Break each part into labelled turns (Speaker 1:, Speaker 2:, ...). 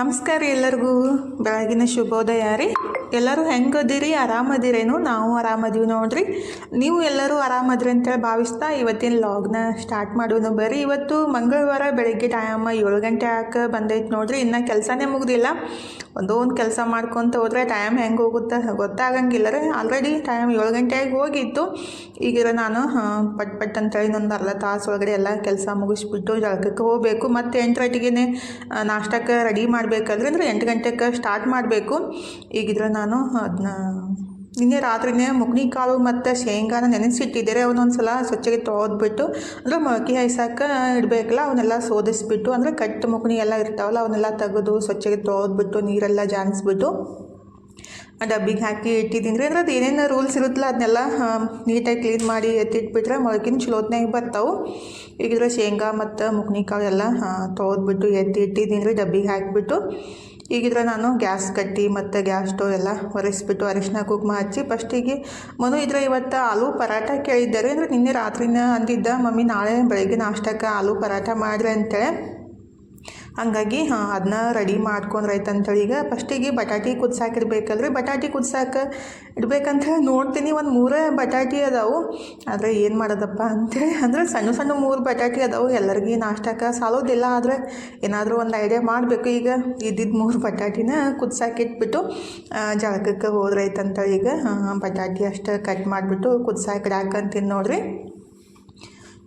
Speaker 1: ನಮಸ್ಕಾರ ಎಲ್ಲರಿಗೂ. ಬೆಳಗಿನ ಶುಭೋದಯ ರೀ. ಎಲ್ಲರೂ ಹೆಂಗದಿರಿ ಆರಾಮದಿರೇನು? ನಾವು ಆರಾಮದೀವಿ ನೋಡ್ರಿ. ನೀವು ಎಲ್ಲರೂ ಆರಾಮದ್ರಿ ಅಂತೇಳಿ ಭಾವಿಸ್ತಾ ಇವತ್ತಿನ ಲಾಗ್ನ ಸ್ಟಾರ್ಟ್ ಮಾಡೋಣ ಬರ್ರಿ. ಇವತ್ತು ಮಂಗಳವಾರ ಬೆಳಗ್ಗೆ ಟೈಮ್ ಏಳು ಗಂಟೆ ಆಕ ಬಂದೈತೆ ನೋಡ್ರಿ. ಇನ್ನೂ ಕೆಲಸನೇ ಮುಗ್ದಿಲ್ಲ. ಒಂದೊಂದು ಕೆಲಸ ಮಾಡ್ಕೊತ ಹೋದರೆ ಟೈಮ್ ಹೆಂಗೆ ಹೋಗುತ್ತೆ ಗೊತ್ತಾಗಂಗಿಲ್ಲ ರೀ ಆಲ್ರೆಡಿ ಟೈಮ್ ಏಳು ಗಂಟೆಗೆ ಹೋಗಿತ್ತು. ಈಗಿರ ನಾನು ಪಟ್ ಪಟ್ ಅಂತೇಳಿ ಒಂದು ಅರ್ಧ ತಾಸು ಒಳಗಡೆ ಎಲ್ಲ ಕೆಲಸ ಮುಗಿಸ್ಬಿಟ್ಟು ಜಳಕಕ್ಕೆ ಹೋಗಬೇಕು. ಮತ್ತು ಎಂಟು ಗಂಟೆಗೇ ನಾಷ್ಟಕ್ಕೆ ರೆಡಿ ಮಾಡಬೇಕಲ್ರಿ ಅಂದರೆ ಎಂಟು ಗಂಟೆಗೆ ಸ್ಟಾರ್ಟ್ ಮಾಡಬೇಕು. ಈಗಿದ್ರೆ ನಾನು ಅದನ್ನ ನಿನ್ನೆ ರಾತ್ರಿನೇ ಕಾಳು ಮತ್ತು ಶೇಂಗಾನ ನೆನೆಸಿಟ್ಟಿದ್ದಾರೆ. ಅವನ್ನೊಂದು ಸಲ ಸ್ವಚ್ಛಗೆ ತೊಳೆದ್ಬಿಟ್ಟು, ಅಂದರೆ ಮೊಳಕೆ ಹಾಯ್ಸಕ್ಕೆ ಇಡಬೇಕಲ್ಲ, ಅವನ್ನೆಲ್ಲ ಸೋದಿಸ್ಬಿಟ್ಟು, ಅಂದರೆ ಕಟ್ಟು ಮುಗ್ನಿ ಎಲ್ಲ ಇರ್ತಾವಲ್ಲ, ಅವನ್ನೆಲ್ಲ ತೆಗೆದು ಸ್ವಚ್ಛಗೆ ತೊಳೆದ್ಬಿಟ್ಟು, ನೀರೆಲ್ಲ ಜಾನಿಸ್ಬಿಟ್ಟು ಡಬ್ಬಿಗೆ ಹಾಕಿ ಇಟ್ಟಿದ್ದೀನಿ. ರೀ ಅಂದ್ರೆ ಅದು ಏನೇನು ರೂಲ್ಸ್ ಇರುತ್ತಲ್ಲ, ಅದನ್ನೆಲ್ಲ ನೀಟಾಗಿ ಕ್ಲೀನ್ ಮಾಡಿ ಎತ್ತಿಟ್ಬಿಟ್ರೆ ಮೊಳಕಿನ ಚಲೋತ್ನಾಗ ಬರ್ತಾವೆ. ಈಗಿದ್ರೆ ಶೇಂಗಾ ಮತ್ತು ಮುಗ್ನಿಕಾಳು ಎಲ್ಲ ತೊಳೆದ್ಬಿಟ್ಟು ಎತ್ತಿ ಇಟ್ಟಿದ್ದೀನಿ ರೀ, ಡಬ್ಬಿಗೆ ಹಾಕಿಬಿಟ್ಟು. ಈಗಿದ್ರೆ ನಾನು ಗ್ಯಾಸ್ ಕಟ್ಟಿ ಮತ್ತು ಗ್ಯಾಸ್ ಸ್ಟೋವ್ ಎಲ್ಲ ಒರೆಸ್ಬಿಟ್ಟು ಅರಿಶಿನ ಕುಂಕುಮ ಹಚ್ಚಿ ಫಸ್ಟಿಗೆ ಮನು ಇದ್ರೆ ಇವತ್ತು ಆಲೂ ಪರಾಟ ಕೇಳಿದ್ದಾರೆ. ಅಂದರೆ ನಿನ್ನೆ ರಾತ್ರಿನ ಅಂದಿದ್ದ ಮಮ್ಮಿ ನಾಳೆ ಬೆಳಗ್ಗೆ ನಾಷ್ಟಕ್ಕೆ ಆಲೂ ಪರಾಟ ಮಾಡ್ರಿ ಅಂತೇಳಿ. ಹಂಗಾಗಿ, ಹಾಂ ಅದನ್ನ ರೆಡಿ ಮಾಡ್ಕೊಂಡ್ರೆ ಆಯ್ತು ಅಂತೇಳಿ ಈಗ ಫಸ್ಟಿಗೆ ಬಟಾಟಿ ಕುದ್ಸಾಕಿರ್ಬೇಕಲ್ರಿ. ಬಟಾಟಿ ಕುದ್ಸಾಕ ಇಡ್ಬೇಕಂತ ನೋಡ್ತೀನಿ. ಒಂದು ಮೂರೇ ಬಟಾಟಿ ಅದಾವು. ಆದರೆ ಏನು ಮಾಡೋದಪ್ಪ ಅಂತೇಳಿ ಅಂದರೆ ಸಣ್ಣ ಸಣ್ಣ ಮೂರು ಬಟಾಟಿ ಅದಾವು. ಎಲ್ಲರಿಗೂ ನಾಷ್ಟಕ್ಕೆ ಸಾಲೋದಿಲ್ಲ. ಆದರೆ ಏನಾದರೂ ಒಂದು ಐಡಿಯಾ ಮಾಡಬೇಕು. ಈಗ ಇದ್ದಿದ್ದು ಮೂರು ಬಟಾಟಿನ ಕುದ್ಸಾಕಿಟ್ಬಿಟ್ಟು ಜಳಕಕ್ಕೆ ಅಂತೇಳಿ ಈಗ ಬಟಾಟಿ ಅಷ್ಟು ಕಟ್ ಮಾಡಿಬಿಟ್ಟು ಕುದ್ಸಾಕಿಡಾಕಂತೀನಿ ನೋಡ್ರಿ.